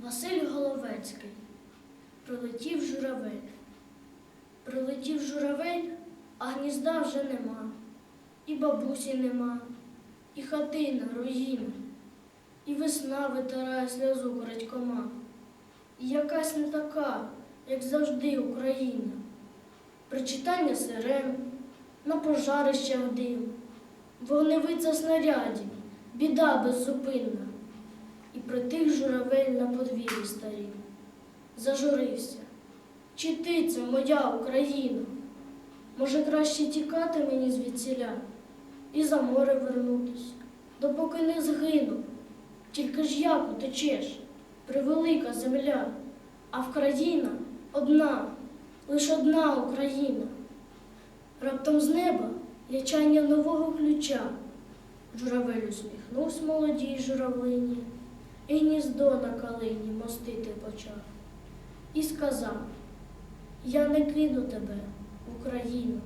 Василь Головецький. Прилетів журавель. Прилетів журавель, а гнізда вже нема. І бабусі нема, і хатина, руїна, і весна витирає сльозу крадькома. І якась не така, як завжди, Україна. Причитання сирен, на пожарищах дим, вогневиця снарядів, біда беззупинна. І притих журавель на подвір'ї старім. Зажурився. Чи ти це моя Україна? Може, краще тікати мені звідсіля і за море вернутись, допоки не згину. Тільки ж як утечеш, превелика земля, а в країна одна, лиш одна Україна. Раптом з неба ячання нового ключа. Журавель усміхнувся молодій журавлині і гніздо на калині мостити почав. І сказав: Я не кину тебе, Україну,